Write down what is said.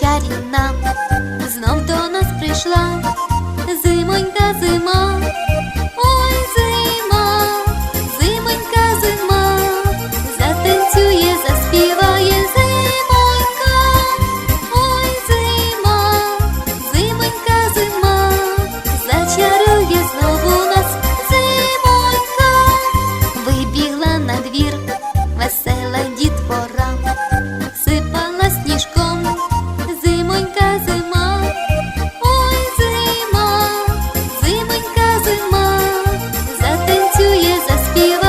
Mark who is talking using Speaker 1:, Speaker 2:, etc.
Speaker 1: чарівна, знов до нас прийшла. two years I feel